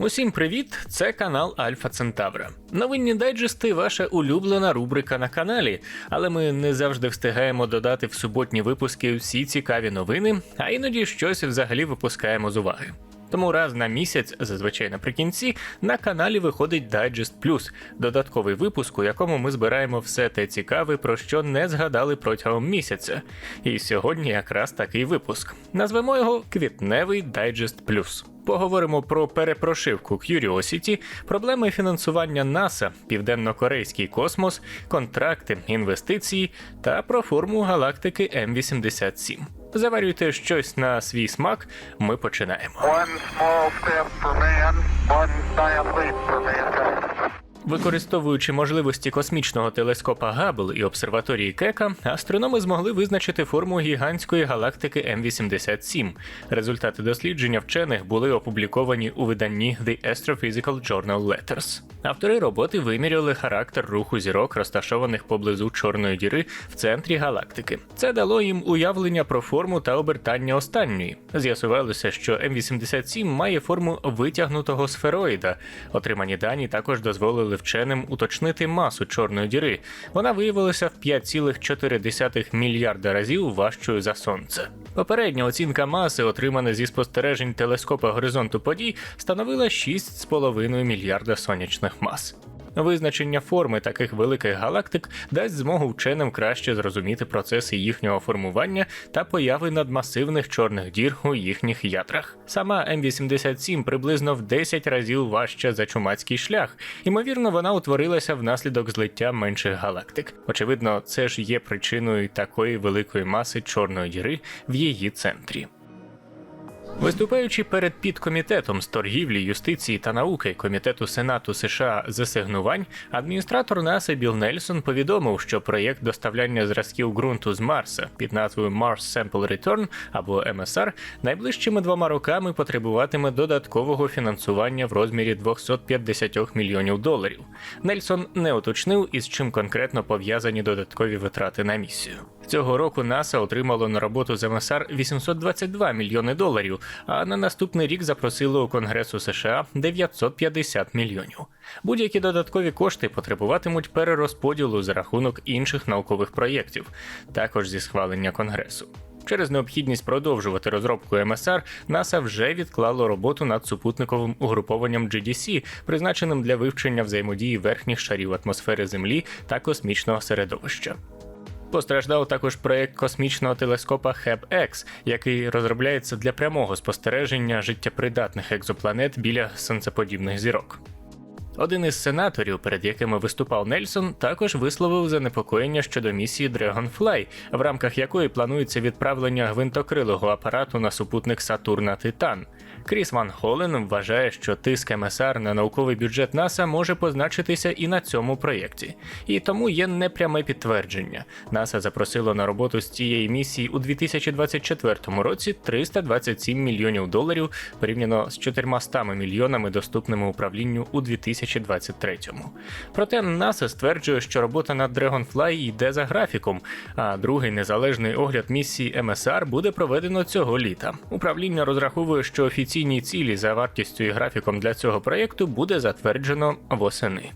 Усім привіт! Це канал Альфа Центавра. Новинні дайджести ваша улюблена рубрика на каналі, але ми не завжди встигаємо додати в суботні випуски всі цікаві новини, а іноді щось взагалі випускаємо з уваги. Тому раз на місяць, зазвичай наприкінці, на каналі виходить Digest Plus, додатковий випуск, у якому ми збираємо все те цікаве, про що не згадали протягом місяця. І сьогодні якраз такий випуск. Назвемо його Квітневий Digest Plus. Поговоримо про перепрошивку Curiosity, проблеми фінансування НАСА, південно-корейський космос, контракти, інвестиції та про форму галактики М87. Заварюйте щось на свій смак. Ми починаємо. One small step for man, one giant leap for mankind. Використовуючи можливості космічного телескопа Габл і обсерваторії Кека, астрономи змогли визначити форму гігантської галактики М87. Результати дослідження вчених були опубліковані у виданні The Astrophysical Journal Letters. Автори роботи виміряли характер руху зірок, розташованих поблизу чорної діри в центрі галактики. Це дало їм уявлення про форму та обертання останньої. З'ясувалося, що М87 має форму витягнутого сфероїда. Отримані дані також дозволили вченим уточнити масу чорної діри. Вона виявилася в 5,4 мільярда разів важчою за сонце. Попередня оцінка маси, отримана зі спостережень телескопа горизонту подій, становила 6,5 мільярда сонячних мас. Визначення форми таких великих галактик дасть змогу вченим краще зрозуміти процеси їхнього формування та появи надмасивних чорних дір у їхніх ядрах. Сама М87 приблизно в 10 разів важча за чумацький шлях. Ймовірно, вона утворилася внаслідок злиття менших галактик. Очевидно, це ж є причиною такої великої маси чорної діри в її центрі. Виступаючи перед підкомітетом з торгівлі, юстиції та науки Комітету Сенату США з асигнувань, адміністратор НАСА Білл Нельсон повідомив, що проєкт доставляння зразків ґрунту з Марса під назвою Mars Sample Return або МСР найближчими двома роками потребуватиме додаткового фінансування в розмірі 250 мільйонів доларів. Нельсон не уточнив, із чим конкретно пов'язані додаткові витрати на місію. Цього року НАСА отримало на роботу з МСР 822 мільйони доларів, а на наступний рік запросило у Конгресу США 950 мільйонів. Будь-які додаткові кошти потребуватимуть перерозподілу за рахунок інших наукових проєктів, також зі схвалення Конгресу. Через необхідність продовжувати розробку МСР, НАСА вже відклало роботу над супутниковим угрупованням GDC, призначеним для вивчення взаємодії верхніх шарів атмосфери Землі та космічного середовища. Постраждав також проєкт космічного телескопа HEB-X, який розробляється для прямого спостереження життєпридатних екзопланет біля сонцеподібних зірок. Один із сенаторів, перед якими виступав Нельсон, також висловив занепокоєння щодо місії Dragonfly, в рамках якої планується відправлення гвинтокрилого апарату на супутник Сатурна Титан. Кріс Ван Холен вважає, що тиск МСР на науковий бюджет НАСА може позначитися і на цьому проєкті. І тому є непряме підтвердження. НАСА запросило на роботу з цієї місії у 2024 році 327 мільйонів доларів порівняно з 400 мільйонами доступними управлінню у 2023. Проте НАСА стверджує, що робота над Dragonfly йде за графіком, а другий незалежний огляд місії МСР буде проведено цього літа. Управління розраховує, що офіційні цілі за вартістю і графіком для цього проєкту буде затверджено восени.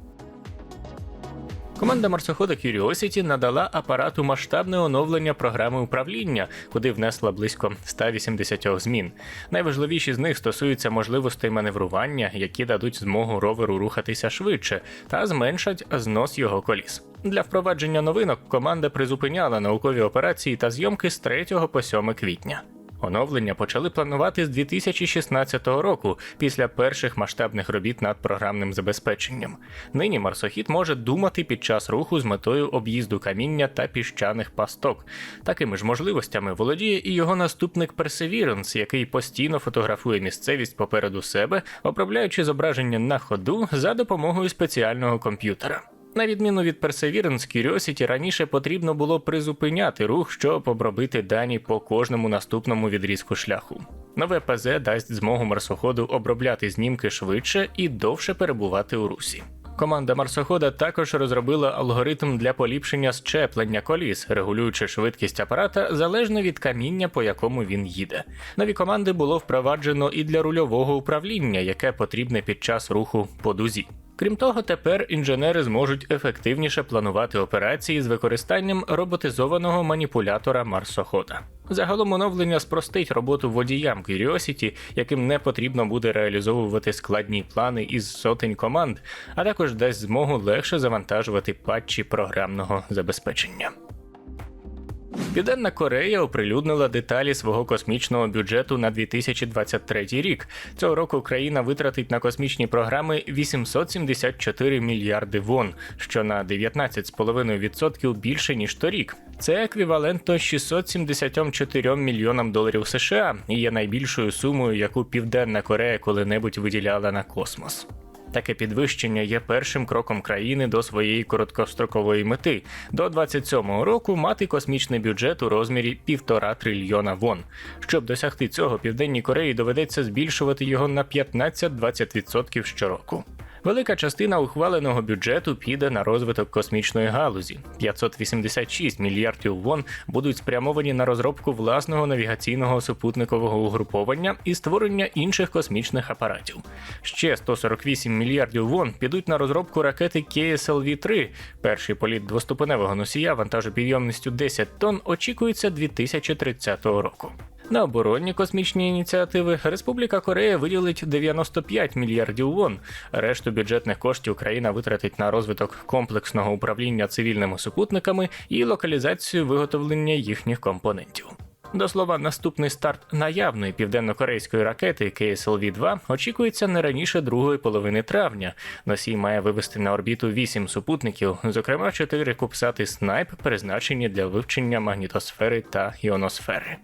Команда марсохода Curiosity надала апарату масштабне оновлення програми управління, куди внесла близько 180 змін. Найважливіші з них стосуються можливостей маневрування, які дадуть змогу роверу рухатися швидше та зменшать знос його коліс. Для впровадження новинок команда призупиняла наукові операції та зйомки з 3 по 7 квітня. Оновлення почали планувати з 2016 року після перших масштабних робіт над програмним забезпеченням. Нині марсохід може думати під час руху з метою об'їзду каміння та піщаних пасток. Такими ж можливостями володіє і його наступник Perseverance, який постійно фотографує місцевість попереду себе, обробляючи зображення на ходу за допомогою спеціального комп'ютера. На відміну від Perseverance, Curiosity раніше потрібно було призупиняти рух, щоб обробити дані по кожному наступному відрізку шляху. Нове ПЗ дасть змогу марсоходу обробляти знімки швидше і довше перебувати у русі. Команда марсохода також розробила алгоритм для поліпшення щеплення коліс, регулюючи швидкість апарата залежно від каміння, по якому він їде. Нові команди було впроваджено і для рульового управління, яке потрібне під час руху по дузі. Крім того, тепер інженери зможуть ефективніше планувати операції з використанням роботизованого маніпулятора марсохода. Загалом оновлення спростить роботу водіям Curiosity, яким не потрібно буде реалізовувати складні плани із сотень команд, а також дасть змогу легше завантажувати патчі програмного забезпечення. Південна Корея оприлюднила деталі свого космічного бюджету на 2023 рік. Цього року країна витратить на космічні програми 874 мільярди вон, що на 19,5% більше ніж торік. Це еквівалентно 674 мільйонам доларів США і є найбільшою сумою, яку Південна Корея коли-небудь виділяла на космос. Таке підвищення є першим кроком країни до своєї короткострокової мети до 27-го року мати космічний бюджет у розмірі півтора трильйона вон. Щоб досягти цього, Південній Кореї доведеться збільшувати його на 15-20% щороку. Велика частина ухваленого бюджету піде на розвиток космічної галузі. 586 мільярдів вон будуть спрямовані на розробку власного навігаційного супутникового угруповання і створення інших космічних апаратів. Ще 148 мільярдів вон підуть на розробку ракети KSLV-3. Перший політ двоступеневого носія вантажопідйомністю 10 тонн очікується 2030 року. На оборонні космічні ініціативи Республіка Корея виділить 95 мільярдів вон. Решту бюджетних коштів країна витратить на розвиток комплексного управління цивільними супутниками і локалізацію виготовлення їхніх компонентів. До слова, наступний старт наявної південно-корейської ракети KSLV-2 очікується не раніше другої половини травня. Носій має вивести на орбіту 8 супутників, зокрема 4 купсати снайп, призначені для вивчення магнітосфери та іоносфери.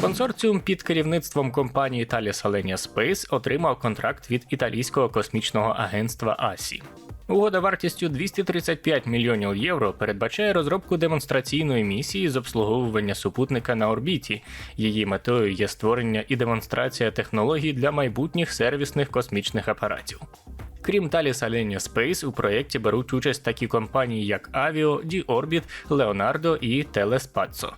Консорціум під керівництвом компанії Thales Alenia Space отримав контракт від італійського космічного агентства АСІ. Угода вартістю 235 мільйонів євро передбачає розробку демонстраційної місії з обслуговування супутника на орбіті. Її метою є створення і демонстрація технологій для майбутніх сервісних космічних апаратів. Крім Thales Alenia Space, у проєкті беруть участь такі компанії, як Avio, D-Orbit, Leonardo і Telespazio.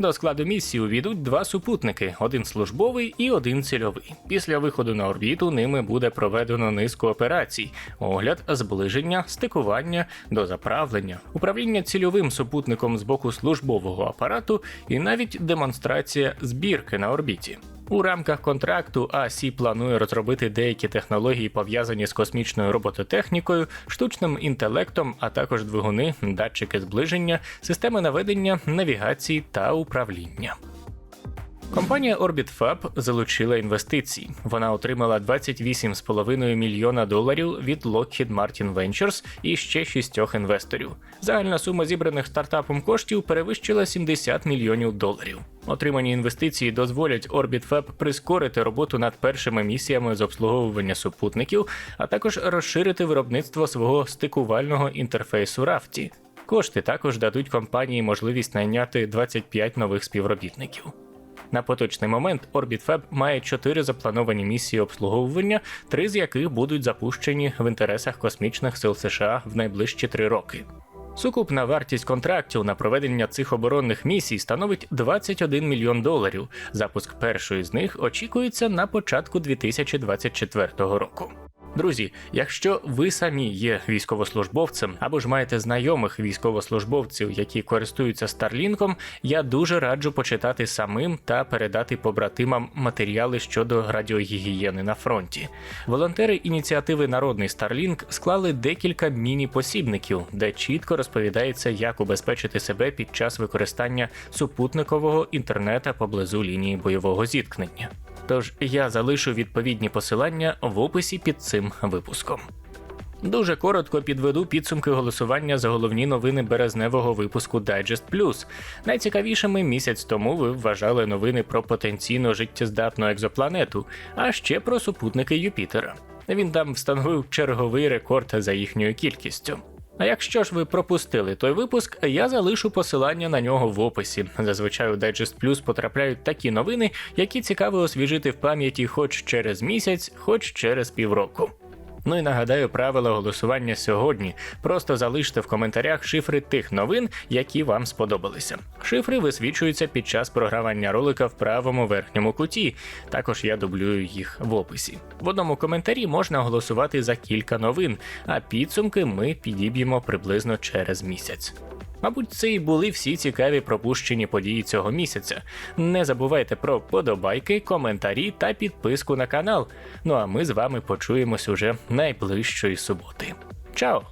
До складу місії увійдуть два супутники: один службовий і один цільовий. Після виходу на орбіту ними буде проведено низку операцій: огляд, зближення, стикування, дозаправлення, управління цільовим супутником з боку службового апарату і навіть демонстрація збірки на орбіті. У рамках контракту АСІ планує розробити деякі технології, пов'язані з космічною робототехнікою, штучним інтелектом, а також двигуни, датчики зближення, системи наведення, навігації та управління. Компанія OrbitFab залучила інвестиції. Вона отримала 28,5 мільйона доларів від Lockheed Martin Ventures і ще шістьох інвесторів. Загальна сума зібраних стартапом коштів перевищила 70 мільйонів доларів. Отримані інвестиції дозволять OrbitFab прискорити роботу над першими місіями з обслуговування супутників, а також розширити виробництво свого стикувального інтерфейсу Rafti. Кошти також дадуть компанії можливість найняти 25 нових співробітників. На поточний момент OrbitFab має чотири заплановані місії обслуговування, три з яких будуть запущені в інтересах космічних сил США в найближчі три роки. Сукупна вартість контрактів на проведення цих оборонних місій становить 21 мільйон доларів. Запуск першої з них очікується на початку 2024 року. Друзі, якщо ви самі є військовослужбовцем або ж маєте знайомих військовослужбовців, які користуються Старлінком, я дуже раджу почитати самим та передати побратимам матеріали щодо радіогігієни на фронті. Волонтери ініціативи Народний Старлінк склали декілька міні-посібників, де чітко розповідається, як убезпечити себе під час використання супутникового інтернета поблизу лінії бойового зіткнення. Тож я залишу відповідні посилання в описі під цим випуском. Дуже коротко підведу підсумки голосування за головні новини березневого випуску Digest Plus. Найцікавішими місяць тому ви вважали новини про потенційно життєздатну екзопланету, а ще про супутники Юпітера. Він там встановив черговий рекорд за їхньою кількістю. А якщо ж ви пропустили той випуск, я залишу посилання на нього в описі. Зазвичай у Digest Plus потрапляють такі новини, які цікаво освіжити в пам'яті хоч через місяць, хоч через півроку. Ну і нагадаю правила голосування сьогодні. Просто залиште в коментарях шифри тих новин, які вам сподобалися. Шифри висвічуються під час програвання ролика в правому верхньому куті. Також я дублюю їх в описі. В одному коментарі можна голосувати за кілька новин, а підсумки ми підіб'ємо приблизно через місяць. Мабуть, це і були всі цікаві пропущені події цього місяця. Не забувайте про подобайки, коментарі та підписку на канал. Ну а ми з вами почуємось уже найближчої суботи. Чао!